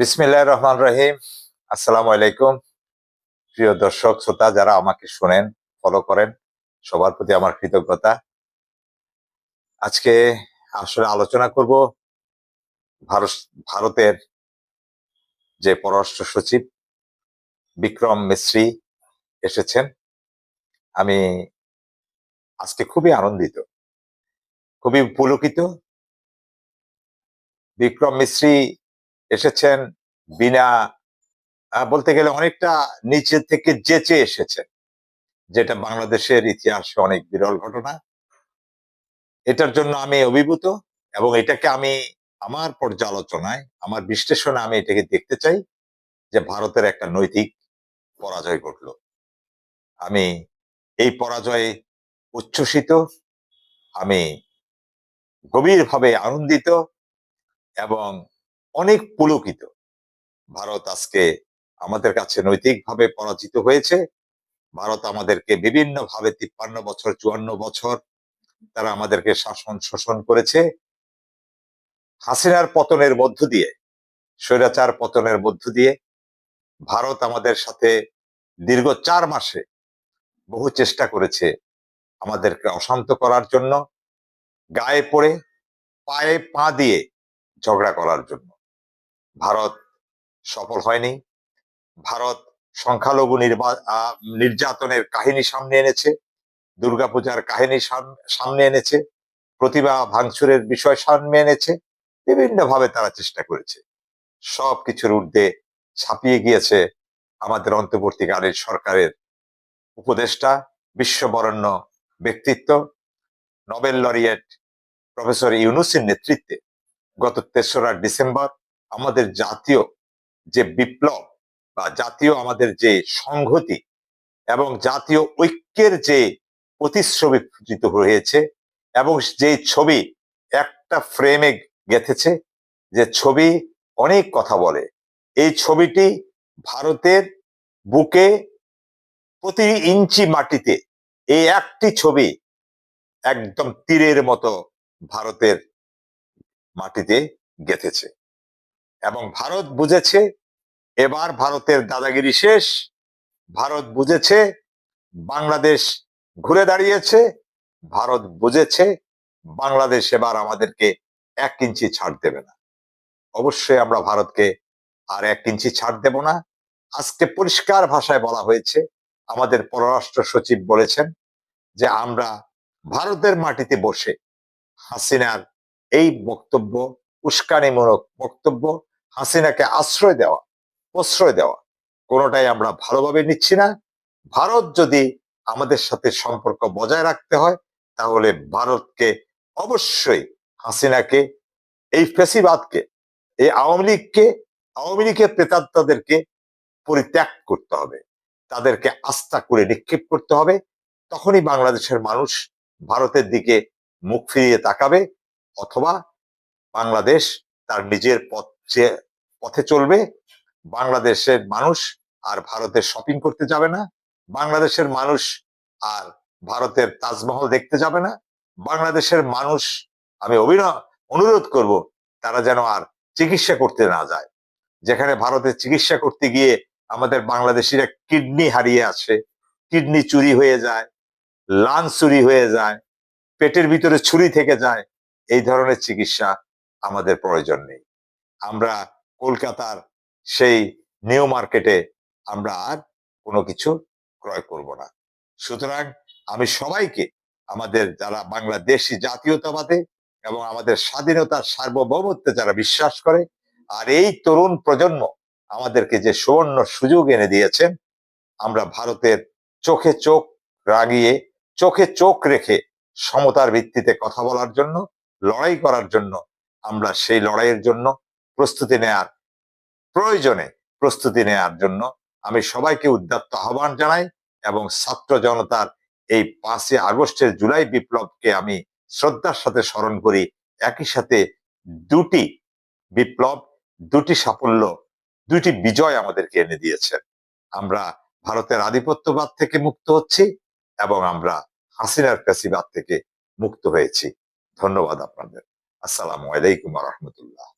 বিসমিল্লাহ রহমান রহিম। আসসালামু আলাইকুম। প্রিয় দর্শক, শ্রোতা যারা আমাকে শোনেন ফলো করেন, সবার প্রতি আমার কৃতজ্ঞতা। আজকে আসলে আলোচনা করব ভারত ভারতের যে পররাষ্ট্র সচিব বিক্রম মিশ্রী এসেছেন। আমি আজকে খুবই আনন্দিত, খুবই পুলকিত বিক্রম মিশ্রি এসেছেন বিনা বলতে গেলে অনেকটা নিচে থেকে যেচে এসেছেন, যেটা বাংলাদেশের ইতিহাসে অনেক বিরল ঘটনা। এটার জন্য আমি অভিভূত এবং এটাকে আমি আমার পর্যালোচনায়, আমার বিশ্লেষণে আমি এটাকে দেখতে চাই যে ভারতের একটা নৈতিক পরাজয় ঘটল। আমি এই পরাজয়ে উচ্ছ্বসিত, আমি গভীরভাবে আনন্দিত এবং অনেক পুলকিত। ভারত আজকে আমাদের কাছে নৈতিকভাবে পরাজিত হয়েছে। ভারত আমাদেরকে বিভিন্ন ভাবে তিপ্পান্ন বছর, চুয়ান্ন বছর তারা আমাদেরকে শাসন, শোষণ করেছে। হাসিনার পতনের মধ্য দিয়ে, স্বৈরাচার পতনের মধ্য দিয়ে ভারত আমাদের সাথে দীর্ঘ চার মাসে বহু চেষ্টা করেছে আমাদেরকে অশান্ত করার জন্য, গায়ে পড়ে পায়ে পা দিয়ে ঝগড়া করার জন্য। ভারত সফল হয়নি। ভারত সংখ্যালঘু নির্যাতনের কাহিনী সামনে এনেছে। দুর্গাপূজার কাহিনী সাম- সামনে এনেছে। প্রতিভা ভাঙচুরের বিষয় সামনে এনেছে। বিভিন্ন ভাবে তারা চেষ্টা করেছে। সব কিছুর ঊর্ধ্বে ছাপিয়ে গিয়েছে আমাদের অন্তর্বর্তীকালীন সরকারের উপদেষ্টা, বিশ্ববরণ্য ব্যক্তিত্ব, নোবেল লরিয়েট প্রফেসর ইউনুসের নেতৃত্বে গত তেসরা ডিসেম্বর আমাদের জাতীয় যে বিপ্লব বা জাতীয় আমাদের যে সংহতি এবং জাতীয় ঐক্যের যে প্রতিচ্ছবি ফুটিত হয়েছে এবং যে ছবি একটা ফ্রেমে গেঁথেছে, যে ছবি অনেক কথা বলে। এই ছবিটি ভারতের বুকে প্রতি ইঞ্চি মাটিতে এই একটি ছবি একদম তীরের মতো ভারতের মাটিতে গেঁথেছে। এবং ভারত বুঝেছে, এবার ভারতের দাদাগিরি শেষ। ভারত বুঝেছে, বাংলাদেশ ঘুরে দাঁড়িয়েছে। ভারত বুঝেছে, বাংলাদেশ এবার আমাদেরকে এক ইঞ্চি ছাড় দেবে না। অবশ্যই আমরা ভারতকে আর এক ইঞ্চি ছাড় দেব না। আজকে পরিষ্কার ভাষায় বলা হয়েছে, আমাদের পররাষ্ট্র সচিব বলেছেন যে আমরা ভারতের মাটিতে বসে হাসিনার এই বক্তব্য, উস্কানিমূলক বক্তব্য হাসিনাকে আশ্রয় দেওয়া, প্রশ্রয় দেওয়া, কোনোটাই আমরা ভালোভাবে নিচ্ছি না। ভারত যদি আমাদের সাথে সম্পর্ক বজায় রাখতে হয়, তাহলে ভারতকে অবশ্যই হাসিনাকে, এই ফেসিবাদকে, এই আওয়ামী লীগকে, আওয়ামী লীগের প্রেতাত্মাদেরকে পরিত্যাগ করতে হবে। তাদেরকে আস্থা করে নিক্ষেপ করতে হবে। তখনই বাংলাদেশের মানুষ ভারতের দিকে মুখ ফিরিয়ে তাকাবে, অথবা বাংলাদেশ তার নিজের পথ চে- পথে চলবে, বাংলাদেশের মানুষ আর ভারতের শপিং করতে যাবে না, বাংলাদেশের মানুষ আর ভারতের তাজমহল দেখতে যাবে না, বাংলাদেশের মানুষ, আমি অভিনয়, অনুরোধ করব, তারা যেন আর চিকিৎসা করতে না যায়। যেখানে ভারতে চিকিৎসা করতে গিয়ে আমাদের বাংলাদেশিরা কিডনি হারিয়ে আছে কিডনি চুরি হয়ে যায় লান চুরি হয়ে যায়, পেটের ভিতরে ছুরি থেকে যায়, এই ধরনের চিকিৎসা আমাদের প্রয়োজন নেই। আমরা কলকাতার সেই নিউ মার্কেটে আমরা আর কোনো কিছু ক্রয় করব না। সুতরাং আমি সবাইকে, আমাদের যারা বাংলাদেশি জাতীয়তাবাদে এবং আমাদের স্বাধীনতার সার্বভৌমত্বে যারা বিশ্বাস করে, আর এই তরুণ প্রজন্ম আমাদেরকে যে সুবর্ণ সুযোগ এনে দিয়েছেন, আমরা ভারতের চোখে চোখ রাগিয়ে চোখে চোখ রেখে সমতার ভিত্তিতে কথা বলার জন্য, লড়াই করার জন্য আমরা সেই লড়াইয়ের জন্য প্রস্তুতি নেয়ার প্রয়োজনে প্রস্তুতি নেয়ার জন্য আমি সবাইকে উদ্যত্ত আহ্বান জানাই এবং ছাত্র জনতার এই পাঁচই আগস্টের জুলাই বিপ্লবকে আমি শ্রদ্ধার সাথে স্মরণ করি। একই সাথে দুটি বিপ্লব, দুটি সাফল্য, দুটি বিজয় আমাদেরকে এনে দিয়েছেন আমরা ভারতের আধিপত্যবাদ থেকে মুক্ত হচ্ছি এবং আমরা হাসিনার ফ্যাসিবাদ থেকে মুক্ত হয়েছি। ধন্যবাদ আপনাদের। আসসালামু আলাইকুম রহমতুল্লাহ।